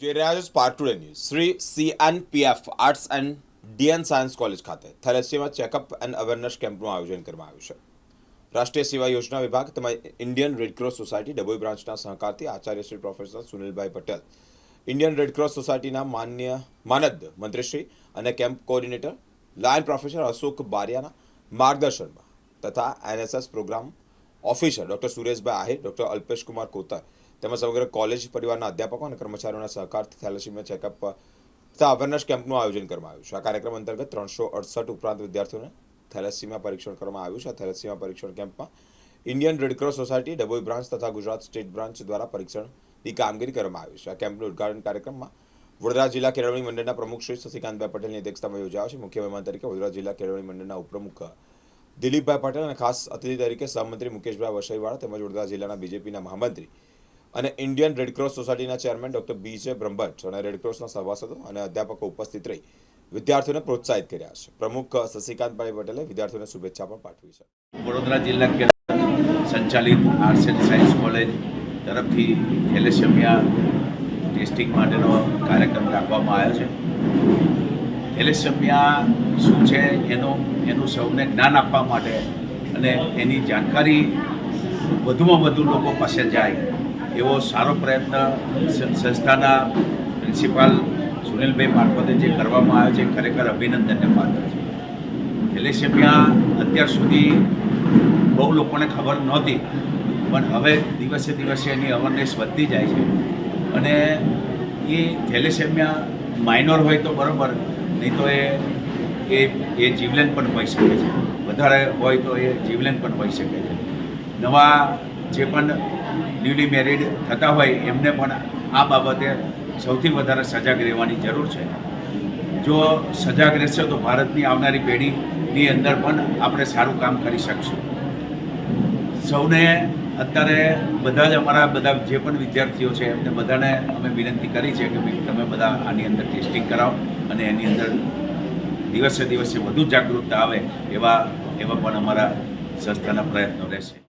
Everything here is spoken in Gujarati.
જે રહ્યા છે Spark Today News Shri CNPF arts and DN science college ખાતે થેલેસીમાં ચેકઅપ એન્ડ અવેરનેસ કેમ્પનું આયોજન કરવામાં આવ્યું છે. રાષ્ટ્રીય સેવા યોજના વિભાગ તેમજ ઇન્ડિયન રેડક્રોસ સોસાયટી ડભોઈ બ્રાન્ચના સહકારથી આચાર્ય શ્રી પ્રોફેસર સુનિલભાઈ પટેલ ઇન્ડિયન રેડક્રોસ સોસાયટીના માન્ય માનદ મંત્રીશ્રી અને camp coordinator, lion professor Ashok બારિયાના માર્ગદર્શનમાં તથા NSS program officer doctor Sureshbhai Ahir doctor Alpesh Kumar Kotar તેમજ સમગ્ર કોલેજ પરિવારના અધ્યાપકો અને કર્મચારીઓના સહકારથી થેલેસીમિયા ચેકઅપ તથા અવેરનેસ કેમ્પનું આયોજન કરવામાં આવ્યું છે. આ કાર્યક્રમ અંતર્ગત ત્રણસો અડસઠ ઉપરાંત વિદ્યાર્થીઓને થેલેસીમિયા પરીક્ષણ કરવામાં આવ્યું છે. આ થેલેસીમિયા પરીક્ષણ કેમ્પમાં Indian Red Cross society Dabhoi branch તથા ગુજરાત સ્ટેટ બ્રાન્ચ દ્વારા પરીક્ષણની કામગીરી કરવામાં આવી છે. આ કેમ્પનું ઉદઘાટન કાર્યક્રમમાં વડોદરા જિલ્લા કેળવણી મંડળના પ્રમુખ શ્રી શશિકાંતભાઈ પટેલની અધ્યક્ષતામાં યોજાયો છે. મુખ્ય મહેમાન તરીકે વડોદરા જિલ્લા કેળવણી મંડળના ઉપપ્રમુખ દિલીપભાઈ પટેલ અને ખાસ અતિથિ તરીકે સહમંત્રી મુકેશભાઈ વસઈવાળા તેમજ વડોદરા જિલ્લાના બીજેપીના મહામંત્રી અને ઇન્ડિયન રેડક્રોસ સોસાયટીના ચેરમેન ડોક્ટર બીજે બ્રહ્મભટ્ટ અને રેડક્રોસના સભાસદો અને અધ્યાપકો ઉપસ્થિત રહી વિદ્યાર્થીઓને પ્રોત્સાહિત કર્યા છે. પ્રમુખ શશિકાંતભાઈ પટેલે વિદ્યાર્થીઓને શુભેચ્છા પણ પાઠવી છે. વડોદરા જિલ્લા સંચાલિત આર્ટ્સ એન્ડ સાયન્સ કોલેજ તરફથી થેલેસેમિયા ટેસ્ટિંગ માટેનો કાર્યક્રમ રાખવામાં આવ્યો છે. થેલેસેમિયા શું છે એનું એનું સૌને જ્ઞાન આપવા માટે અને એની જાણકારી વધુમાં વધુ લોકો પાસે જાય એવો સારો પ્રયત્ન સંસ્થાના પ્રિન્સિપાલ સુનિલભાઈ મારફતે જે કરવામાં આવ્યો છે ખરેખર અભિનંદનને પાત્ર છે. થેલેસેમિયા અત્યાર સુધી બહુ લોકોને ખબર નહોતી, પણ હવે દિવસે દિવસે એની અવેરનેસ વધતી જાય છે. અને એ થેલેસેમિયા માઇનોર હોય તો બરાબર, નહીં તો એ એ એ જીવલેન પણ હોઈ શકે છે. વધારે હોય તો એ જીવલેન પણ હોઈ શકે છે. નવા જે પણ ન્યૂલી મેરિડ થતા હોય, એમને પણ આ બાબતે સૌથી વધારે સજાગ રહેવાની જરૂર છે. જો સજાગ રહેશે તો ભારતની આવનારી પેઢીની અંદર પણ આપણે સારું કામ કરી શકશું. સૌને અત્યારે બધા જ અમારા બધા જે પણ વિદ્યાર્થીઓ છે, એમને બધાને અમે વિનંતી કરી છે કે તમે બધા આની અંદર ટેસ્ટિંગ કરાવો અને એની અંદર દિવસે દિવસે વધુ જાગૃતતા આવે એવા એવા પણ અમારા સંસ્થાના પ્રયત્નો રહેશે.